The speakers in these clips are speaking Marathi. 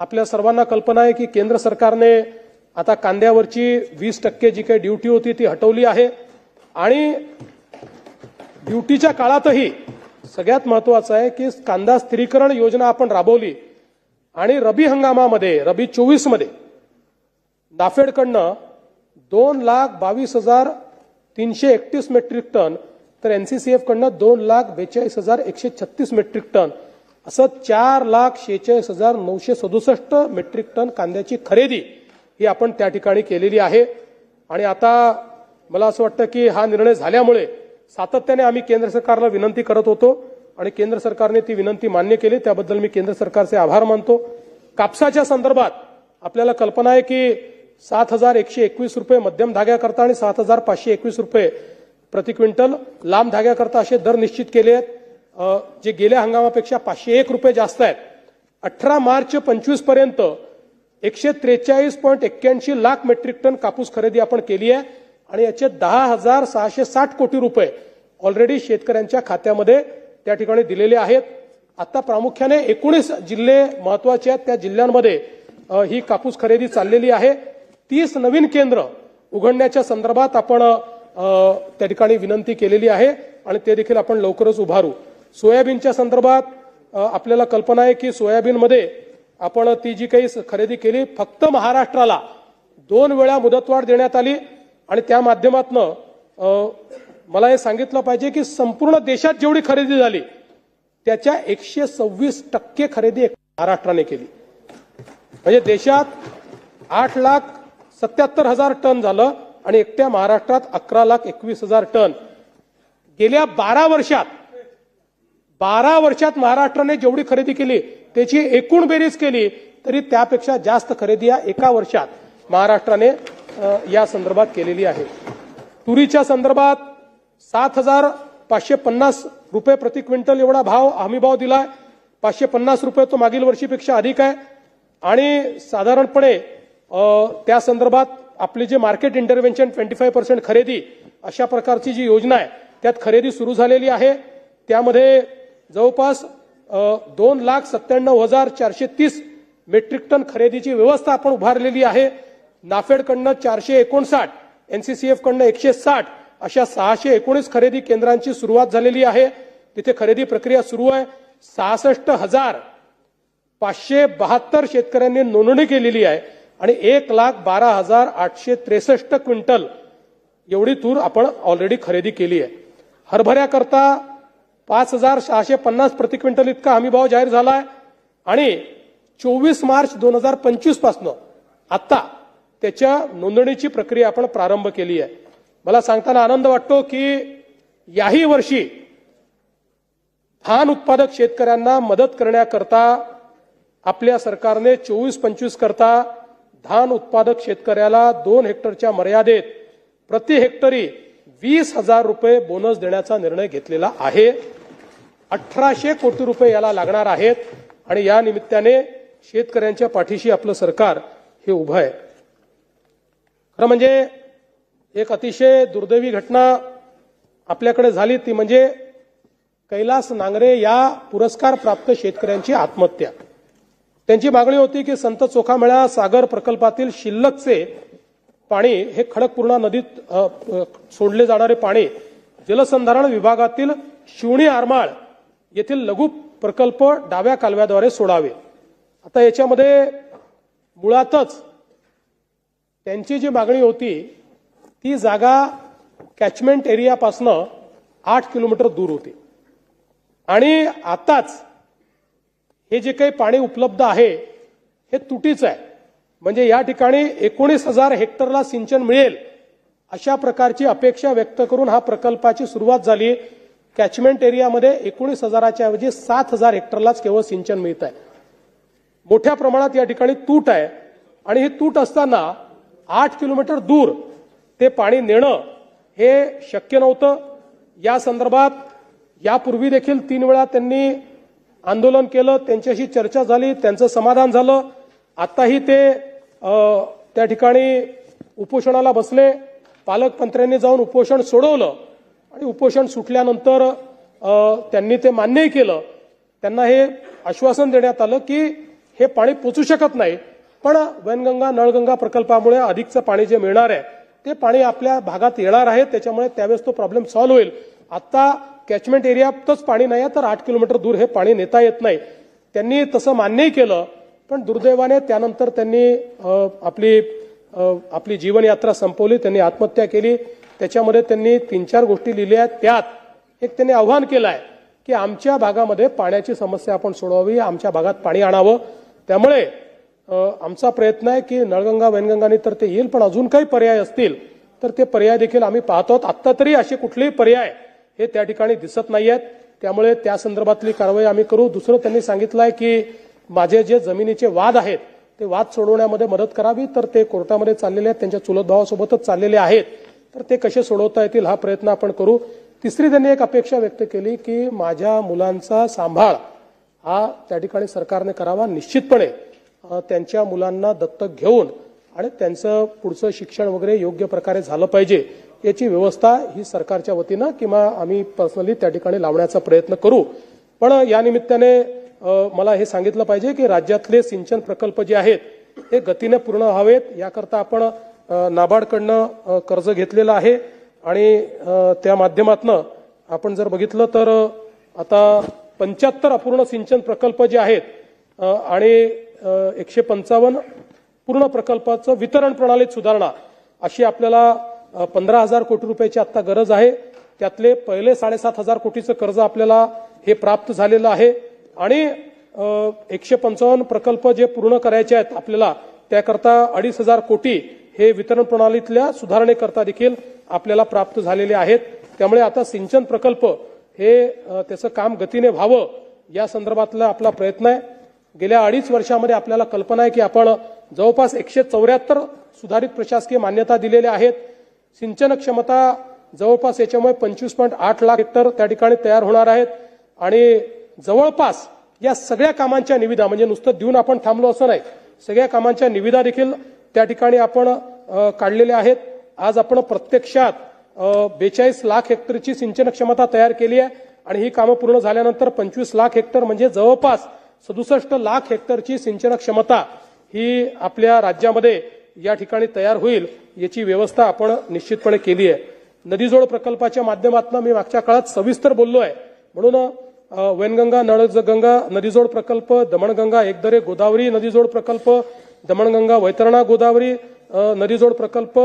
आपल्या सर्वांना कल्पना आहे की केंद्र सरकारने आता कांद्यावरची वीस टक्के जी काही ड्युटी होती ती हटवली आहे. आणि ड्युटीच्या काळातही सगळ्यात महत्वाचं आहे की कांदा स्थिरीकरण योजना आपण राबवली. आणि रबी हंगामामध्ये रबी चोवीसमध्ये नाफेडकडनं दोन लाख बावीस हजार तीनशे एकतीस मेट्रिक टन तर एनसीसीएफकडनं दोन लाख बेचाळीस हजार एकशे छत्तीस मेट्रिक टन असं चार लाख शेहेचाळीस हजार नऊशे सदुसष्ट मेट्रिक टन कांद्याची खरेदी ही आपण त्या ठिकाणी केलेली आहे. आणि आता मला असं वाटतं की हा निर्णय झाल्यामुळे सातत्याने आम्ही केंद्र सरकारला विनंती करत होतो आणि केंद्र सरकारने ती विनंती मान्य केली. त्याबद्दल मी केंद्र सरकारचे आभार मानतो. कापसाच्या संदर्भात आपल्याला कल्पना आहे की सात हजार एकशे एकवीस रुपये मध्यम धाग्याकरता आणि सात हजार पाचशे एकवीस रुपये प्रति क्विंटल लांब धाग्याकरता असे दर निश्चित केले आहेत. जे गेल्या हंगामापेक्षा पाचशे एक रुपये जास्त आहेत. अठरा मार्च पंचवीसपर्यंत एकशे त्रेचाळीस पॉईंट एक्क्याऐंशी लाख मेट्रिक टन कापूस खरेदी आपण केली आहे आणि याचे दहा हजार सहाशे साठ कोटी रुपये ऑलरेडी शेतकऱ्यांच्या खात्यामध्ये त्या ठिकाणी दिलेले आहेत. आता प्रामुख्याने एकोणीस जिल्हे महत्त्वाचे आहेत. त्या जिल्ह्यांमध्ये ही कापूस खरेदी चाललेली आहे. तीस नवीन केंद्र उघडण्याच्या संदर्भात आपण त्या ठिकाणी विनंती केलेली आहे आणि ते देखील आपण लवकरच उभारू. सोयाबीनच्या संदर्भात आपल्याला कल्पना आहे की सोयाबीनमध्ये आपण ती जी काही खरेदी केली फक्त महाराष्ट्राला दोन वेळा मुदतवाढ देण्यात आली आणि त्या माध्यमातनं मला हे सांगितलं पाहिजे की संपूर्ण देशात जेवढी खरेदी झाली त्याच्या एकशे सव्वीस टक्के खरेदी महाराष्ट्राने केली. म्हणजे देशात आठ लाख सत्याहत्तर हजार टन झालं आणि एकट्या महाराष्ट्रात अकरा लाख एकवीस हजार टन. गेल्या बारा वर्षात बारा वर्षात महाराष्ट्राने जेवढी खरेदी केली त्याची एकूण बेरीज केली तरी त्यापेक्षा जास्त खरेदी या एका वर्षात महाराष्ट्राने या संदर्भात केलेली आहे. तुरीच्या संदर्भात सात हजार पाचशे पन्नास रुपये प्रति क्विंटल एवढा भाव हमी भाव दिलाय. पाचशे पन्नास रुपये तो मागील वर्षीपेक्षा अधिक आहे. आणि साधारणपणे त्या संदर्भात आपली जे market intervention twenty five percent खरेदी अशा प्रकारची जी योजना आहे त्यात खरेदी सुरू झालेली आहे. त्यामध्ये जवळपास दोन लाख सत्त्याण्णव हजार चारशे तीस मेट्रिक टन खरेदीची व्यवस्था आपण उभारलेली आहे. नाफेडकडनं चारशे एकोणसाठ एनसीसीएफकडनं एकशे साठ अशा सहाशे एकोणीस खरेदी केंद्रांची सुरुवात झालेली आहे. तिथे खरेदी प्रक्रिया सुरू आहे. सहासष्ट हजार पाचशे बहात्तर शेतकऱ्यांनी नोंदणी केलेली आहे आणि एक लाख बारा हजार आठशे त्रेसष्ट क्विंटल एवढी तूर आपण ऑलरेडी खरेदी केली आहे. हरभऱ्याकरता पाच हजार सहाशे पन्नास प्रति क्विंटल इतका हमीभाव जाहीर झाला आहे आणि चोवीस मार्च दोन हजार पंचवीस पासनं आता त्याच्या नोंदणीची प्रक्रिया आपण प्रारंभ केली आहे. मला सांगताना आनंद वाटतो की याही वर्षी धान उत्पादक शेतकऱ्यांना मदत करण्याकरता आपल्या सरकारने चोवीस पंचवीस करता धान उत्पादक शेतकऱ्याला दोन हेक्टरच्या मर्यादेत प्रति हेक्टरी वीस हजार रुपये बोनस देण्याचा निर्णय घेतलेला आहे. अठराशे कोटी रुपये याला लागणार आहेत आणि या निमित्ताने शेतकऱ्यांच्या पाठीशी आपलं सरकार हे उभं आहे. खरं म्हणजे एक अतिशय दुर्दैवी घटना आपल्याकडे झाली ती म्हणजे कैलास नांगरे या पुरस्कार प्राप्त शेतकऱ्यांची आत्महत्या. त्यांची मागणी होती की संत चोखामेळा सागर प्रकल्पातील शिल्लकचे पाणी हे खडकपूर्णा नदीत सोडले जाणारे पाणी जलसंधारण विभागातील शिवणी आरमाळ येथील लघु प्रकल्प डाव्या कालव्याद्वारे सोडावे. आता याच्यामध्ये मुळातच त्यांची जी मागणी होती ती जागा कॅचमेंट एरियापासनं आठ किलोमीटर दूर होती. आणि आताच हे जे काही पाणी उपलब्ध आहे हे तुटीचं आहे. म्हणजे या ठिकाणी एकोणीस हजार हेक्टरला सिंचन मिळेल अशा प्रकारची अपेक्षा व्यक्त करून हा प्रकल्पाची सुरुवात झाली. कॅचमेंट एरियामध्ये एकोणीस हजाराच्या ऐवजी सात हजार हेक्टरलाच केवळ सिंचन मिळत आहे. मोठ्या प्रमाणात या ठिकाणी तूट आहे आणि ही तूट असताना आठ किलोमीटर दूर ते पाणी नेणं हे शक्य नव्हतं. या संदर्भात यापूर्वी देखील तीन वेळा त्यांनी आंदोलन केलं त्यांच्याशी चर्चा झाली त्यांचं समाधान झालं. आताही ते त्या ठिकाणी उपोषणाला बसले. पालकमंत्र्यांनी जाऊन उपोषण सोडवलं. आणि उपोषण सुटल्यानंतर त्यांनी ते मान्यही केलं. त्यांना हे आश्वासन देण्यात आलं की हे पाणी पोचू शकत नाही. पण वैनगंगा नळगंगा प्रकल्पामुळे अधिकचं पाणी जे मिळणार आहे ते पाणी आपल्या भागात येणार आहे. त्याच्यामुळे त्यावेळेस तो प्रॉब्लेम सॉल्व्ह होईल. आता कॅचमेंट एरियातच पाणी नाही आहे तर आठ किलोमीटर दूर हे पाणी नेता येत नाही. त्यांनी तसं मान्यही केलं पण दुर्दैवाने त्यानंतर त्यांनी आपली आपली जीवनयात्रा संपवली. त्यांनी आत्महत्या केली. त्याच्यामध्ये त्यांनी तीन चार गोष्टी लिहिल्या आहेत. त्यात एक त्यांनी आव्हान केलं आहे की आमच्या भागामध्ये पाण्याची समस्या आपण सोडवावी आमच्या भागात पाणी आणावं. त्यामुळे आमचा प्रयत्न आहे की नळगंगा वैनगंगाने तर ते येईल पण अजून काही पर्याय असतील तर ते पर्याय देखील आम्ही पाहतो आहोत आत्ता तरी असे कुठलेही पर्याय हे त्या ठिकाणी दिसत नाही आहेत त्यामुळे त्या संदर्भातली कारवाई आम्ही करू. दुसरं त्यांनी सांगितलं आहे की माझे जे जमिनीचे वाद आहेत ते वाद सोडवण्यामध्ये मदत करावी तर ते कोर्टामध्ये चाललेले आहेत. त्यांच्या चुलत भावासोबतच चाललेले आहेत. तर ते कसे सोडवता येतील हा प्रयत्न आपण करू. तिसरी त्यांनी एक अपेक्षा व्यक्त केली की माझ्या मुलांचा सांभाळ हा त्या ठिकाणी सरकारने करावा निश्चितपणे. त्यांच्या मुलांना दत्तक घेऊन आणि त्यांचं पुढचं शिक्षण वगैरे योग्य प्रकारे झालं पाहिजे याची व्यवस्था ही सरकारच्या वतीनं किंवा आम्ही पर्सनली त्या ठिकाणी लावण्याचा प्रयत्न करू. पण या निमित्ताने मला हे सांगितलं पाहिजे की राज्यातले सिंचन प्रकल्प जे आहेत हे गतीने पूर्ण व्हावेत. याकरता आपण नाबार्डकडनं कर्ज घेतलेलं आहे. आणि त्या माध्यमातनं आपण जर बघितलं तर आता पंच्याहत्तर अपूर्ण सिंचन प्रकल्प जे आहेत आणि एकशे पंचावन्न पूर्ण प्रकल्पाचं वितरण प्रणालीत सुधारणा अशी आपल्याला पंधरा हजार कोटी रुपयाची आता गरज आहे. त्यातले पहिले साडेसात हजार कोटीचं कर्ज आपल्याला हे प्राप्त झालेलं आहे. आणि एकशे पंचावन्न प्रकल्प जे पूर्ण करायचे आहेत आपल्याला त्याकरता अडीच हजार कोटी हे वितरण प्रणालीतल्या सुधारणेकरता देखील आपल्याला प्राप्त झालेले आहेत. त्यामुळे आता सिंचन प्रकल्प हे त्याचं काम गतीने व्हावं या संदर्भातला आपला प्रयत्न आहे. गेल्या अडीच वर्षामध्ये आपल्याला कल्पना आहे की आपण जवळपास एकशे चौऱ्याहत्तर सुधारित प्रशासकीय मान्यता दिलेल्या आहेत. सिंचन क्षमता जवळपास याच्यामुळे पंचवीस पॉईंट आठ लाख हेक्टर त्या ठिकाणी तयार होणार आहेत. आणि जवळपास या सगळ्या कामांच्या निविदा म्हणजे नुसतं देऊन आपण थांबलो असं नाही सगळ्या कामांच्या निविदा देखील त्या ठिकाणी आपण काढलेले आहेत. आज आपण प्रत्यक्षात बेचाळीस लाख हेक्टरची सिंचन क्षमता तयार केली आहे आणि ही कामं पूर्ण झाल्यानंतर पंचवीस लाख हेक्टर म्हणजे जवळपास सदुसष्ट लाख हेक्टरची सिंचन क्षमता ही आपल्या राज्यामध्ये या ठिकाणी तयार होईल याची व्यवस्था आपण निश्चितपणे केली आहे. नदीजोड प्रकल्पाच्या माध्यमातून मी मागच्या काळात सविस्तर बोललो आहे. म्हणून वैनगंगा नळगंगा नदीजोड प्रकल्प दमणगंगा एकदरे गोदावरी नदीजोड प्रकल्प दमणगंगा वैतरणा गोदावरी नदीजोड प्रकल्प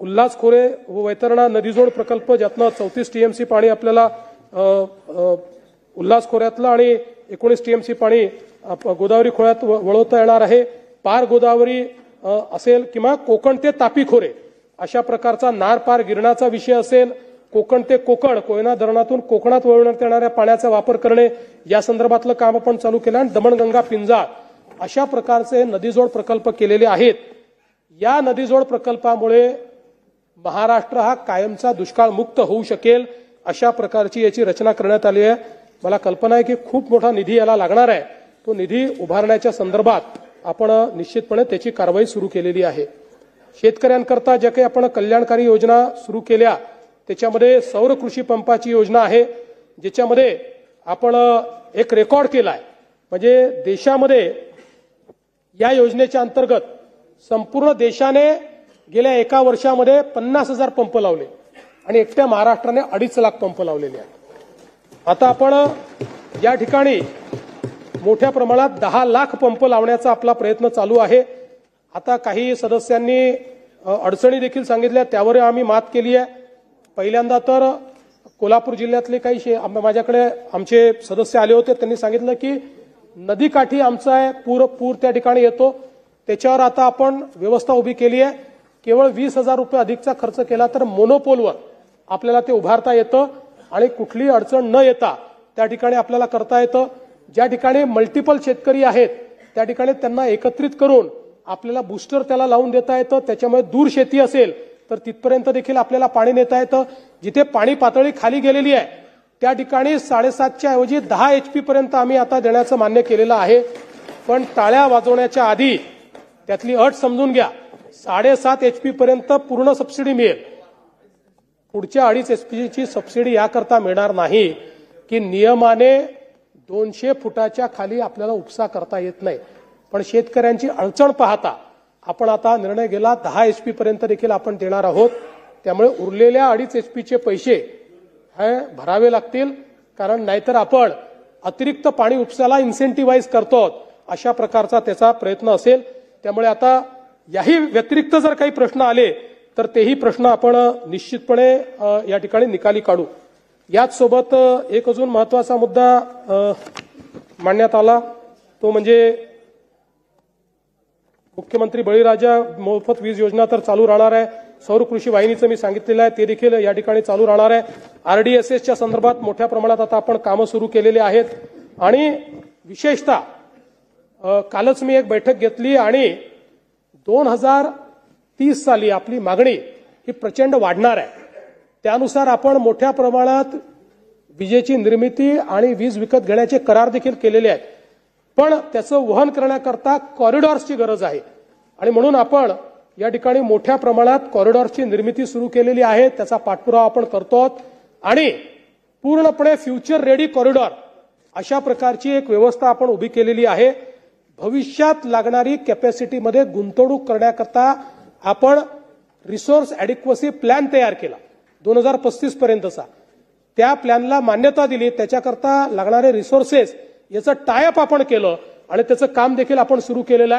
उल्हास खोरे व वैतरणा नदीजोड प्रकल्प ज्यातनं चौतीस टीएमसी पाणी आपल्याला उल्हास खोऱ्यातलं आणि एकोणीस टीएमसी पाणी आप- गोदावरी खोऱ्यात व- वळवता येणार आहे. पार गोदावरी असेल किंवा कोकण ते तापी खोरे अशा प्रकारचा नार पार गिरणाचा विषय असेल. कोकण ते कोकण कोयना धरणातून कोकणात वळवण्यात येणाऱ्या पाण्याचा वापर करणे या संदर्भातलं काम आपण चालू केलं आणि दमणगंगा पिंजाळ अशा प्रकारचे नदीजोड प्रकल्प केलेले आहेत. या नदीजोड प्रकल्पामुळे महाराष्ट्र हा कायमचा दुष्काळ मुक्त होऊ शकेल अशा प्रकारची याची रचना करण्यात आली आहे. मला कल्पना आहे की खूप मोठा निधी याला लागणार आहे. तो निधी उभारण्याच्या संदर्भात आपण निश्चितपणे त्याची कारवाई सुरू केलेली आहे. शेतकऱ्यांकरता ज्या काही आपण कल्याणकारी योजना सुरू केल्या त्याच्यामध्ये सौर कृषी पंपाची योजना आहे ज्याच्यामध्ये आपण एक रेकॉर्ड केला आहे म्हणजे देशामध्ये या योजनेच्या अंतर्गत संपूर्ण देशाने गेल्या एका वर्षामध्ये पन्नास हजार पंप लावले आणि एकट्या महाराष्ट्राने अडीच लाख पंप लावलेले आहेत. आता आपण या ठिकाणी मोठ्या प्रमाणात दहा लाख पंप लावण्याचा आपला प्रयत्न चालू आहे. आता काही सदस्यांनी अडचणी देखील सांगितल्या त्यावर आम्ही मात केली आहे. पहिल्यांदा तर कोल्हापूर जिल्ह्यातले काही आम- माझ्याकडे आमचे सदस्य आले होते त्यांनी सांगितलं की नदीकाठी आमचा आहे पूर पूर त्या ठिकाणी येतो. त्याच्यावर आता आपण व्यवस्था उभी केली आहे. केवळ वीस हजार रुपये अधिकचा खर्च केला तर मोनोपोलवर आपल्याला ते उभारता येतं आणि कुठलीही अडचण न येता त्या ठिकाणी आपल्याला करता येतं. ज्या ठिकाणी मल्टिपल शेतकरी आहेत त्या ठिकाणी त्यांना एकत्रित करून आपल्याला बुस्टर त्याला लावून देता येतं. त्याच्यामुळे दूर शेती असेल तर तिथपर्यंत देखील आपल्याला पाणी नेता येतं. जिथे पाणी पातळी खाली गेलेली आहे त्या ठिकाणी साडेसातच्या ऐवजी दहा एच पी पर्यंत आम्ही आता देण्याचं मान्य केलेलं आहे. पण टाळ्या वाजवण्याच्या आधी त्यातली अट समजून घ्या. साडेसात एच पी पर्यंत पूर्ण सबसिडी मिळेल. पुढच्या अडीच एच पीची सबसिडी याकरता मिळणार नाही की नियमाने दोनशे फुटाच्या खाली आपल्याला उपसा करता येत नाही. पण शेतकऱ्यांची अडचण पाहता आपण आता निर्णय गेला दहा एच पी पर्यंत देखील आपण देणार आहोत. त्यामुळे उरलेल्या अडीच एच पीचे पैसे हे भरावे लागतील कारण नाहीतर आपण अतिरिक्त पाणी उपसाला इन्सेंटिव्हाइज करतो. अशा प्रकारचा त्याचा प्रयत्न असेल. त्यामुळे आता याही व्यतिरिक्त जर काही प्रश्न आले तर तेही प्रश्न आपण निश्चितपणे या ठिकाणी निकाली काढू. याचसोबत एक अजून महत्त्वाचा मुद्दा मांडण्यात आला. तो म्हणजे मुख्यमंत्री बळीराजा मोफत वीज योजना तर चालू राहणार आहे. सौर कृषी वाहिनीचं मी सांगितलेलं आहे ते देखील या ठिकाणी चालू राहणार आहे. आरडीएसएसच्या संदर्भात मोठ्या प्रमाणात आता आपण कामं सुरू केलेली आहेत. आणि विशेषतः कालच मी एक बैठक घेतली आणि दोन हजार तीस साली आपली मागणी ही प्रचंड वाढणार आहे. त्यानुसार आपण मोठ्या प्रमाणात विजेची निर्मिती आणि वीज विकत घेण्याचे करार देखील केलेले आहेत. पण त्याचं वहन करण्याकरता कॉरिडॉर्सची गरज आहे. आणि म्हणून आपण या ठिकाणी मोठ्या प्रमाणात कॉरिडॉरची निर्मिती सुरू केलेली आहे त्याचा पाठपुरावा आपण करतो आहोत. आणि पूर्णपणे फ्युचर रेडी कॉरिडॉर अशा प्रकारची एक व्यवस्था आपण उभी केलेली आहे. भविष्यात लागणारी कॅपॅसिटीमध्ये गुंतवणूक करण्याकरता आपण रिसोर्स ॲडिक्वसी प्लॅन तयार केला दोन हजार पस्तीस पर्यंतचा. त्या प्लॅनला मान्यता दिली त्याच्याकरता लागणारे रिसोर्सेस याचं टायअप आपण केलं आणि त्याचं काम देखील आपण सुरू केलेलं आहे.